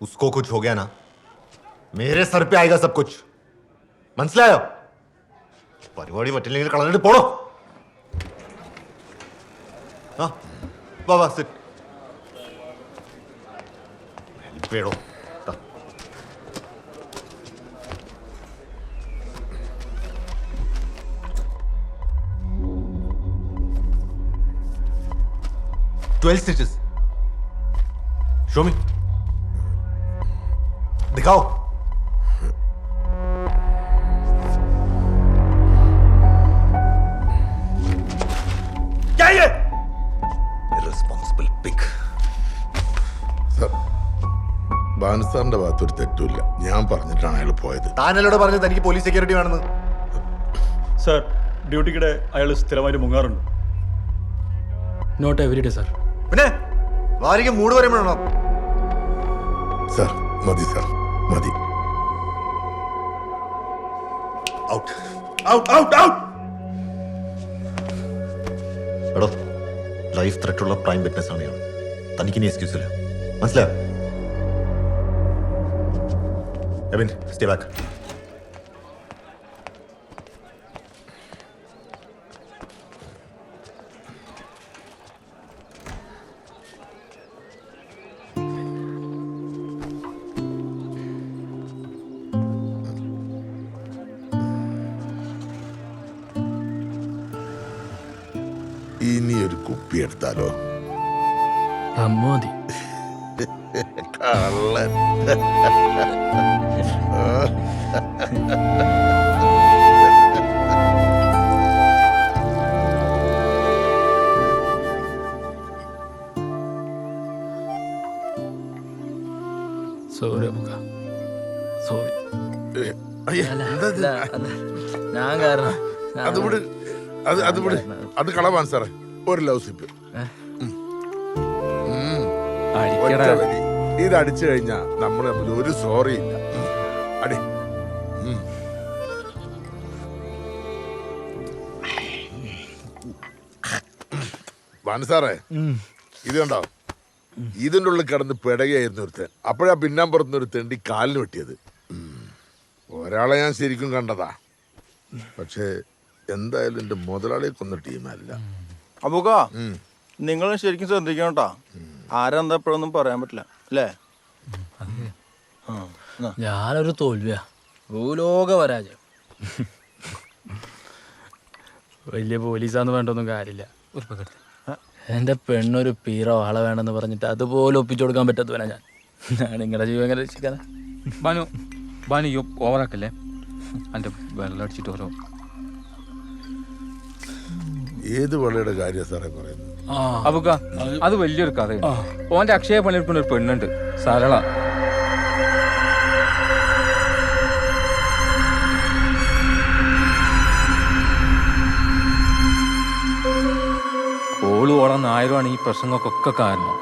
उसको कुछ हो गया ना मेरे सर पे आएगा सब कुछ മനസ്സിലായോ പരിപാടി പറ്റില്ലെങ്കിൽ കളഞ്ഞിട്ട് പോടോ ആ വാ വാ സിറ്റ് ഹെൽപ്പ് ചെയ്യടോ ദാ. ट्वेल्व स्टिचेस शो मी दिखाओ क्या ये irresponsible pig സർ ബാനുസാറിന്റെ ഭാഗത്തൊരു തെറ്റുമില്ല ഞാൻ പറഞ്ഞിട്ടാണ് അയാൾ പോയത് താനല്ലോട് പറഞ്ഞത് തനിക്ക് പോലീസ് സെക്യൂരിറ്റി വേണമെന്ന് സാർ ഡ്യൂട്ടിക്കിടെ അയാൾ സ്ഥിരമായിട്ട് മുങ്ങാറുണ്ട് നോട്ട് എവരി ഡേ സാർ പിന്നെ വാരിക്ക് മൂട് പറയുമ്പോഴാണോ സർ മതി സർ മതി. ഔട്ട് ഔട്ട് ഔട്ട് ഔട്ട് എടോ ലൈഫ് ത്രെറ്റ് ഉള്ള പ്രൈം വിറ്റ്നസ് ആണ് ഇയാൾ. തനിക്ക് ഇനി എക്സ്ക്യൂസ് ഇല്ല. മനസ്സിലായോ? എബിൻ സ്റ്റേ ബാക്ക് ഇനി ഒരു കുപ്പി എടുത്താലോ? കള്ളൻ. സോറി? ഞാൻ കാരണം അത് വിട് അത് അത് സാറേ. ഒരു ലവ് സിപ്പ് ഇത് അടിച്ചു കഴിഞ്ഞാ തമ്മിൽ ഒരു സോറി ഇല്ല. അടി. ഉം. വാൻ സാറേ ഇത് കണ്ടോ? ഇതിന്റെ ഉള്ളിൽ കിടന്ന് പിടകയായിരുന്നു ഒരുത്തൻ അപ്പോഴാ പിന്നാമ്പുറത്തുനിന്ന് ഒരു തെണ്ടി കാലിന് വെട്ടിയത്. ഒരാളെ ഞാൻ ശരിക്കും കണ്ടതാ. പക്ഷേ എന്തായാലും എന്റെ മുതലാളിയെ കൊന്ന ടീമല്ല. അബുക്ക നിങ്ങൾ ശരിക്കും ശ്രദ്ധിക്കണം കേട്ടോ ആരെന്താ എപ്പോഴൊന്നും പറയാൻ പറ്റില്ല അല്ലേ. ഞാനൊരു തോൽവിയാ. ഭൂലോക പരാജയം. വലിയ പോലീസാന്ന് വേണ്ടൊന്നും കാര്യമില്ല. എന്റെ പെണ്ണൊരു പീറോ ആളെ വേണമെന്ന് പറഞ്ഞിട്ട് അതുപോലെ ഒപ്പിച്ചു കൊടുക്കാൻ പറ്റാത്തവനാ ഞാൻ. ഞാൻ നിങ്ങളുടെ ജീവൻ എങ്ങനെ രക്ഷിക്കാനാ? ബാനു ബാനു ഓവറാക്കല്ലേ എന്റെ വെള്ളം അടിച്ചിട്ട് ഓരോ ഏത് പള്ളിയുടെ കാര്യം സാറേ പറയുന്നത്? അബുക്ക അത് വലിയൊരു കഥയാണ് ഓന്റെ അക്ഷയ പണിയെടുക്കുന്ന ഒരു പെണ്ണുണ്ട് സരള. ഓൾ ഓടാൻ നായരുമാണ് ഈ പ്രശ്നങ്ങൾക്കൊക്കെ കാരണം.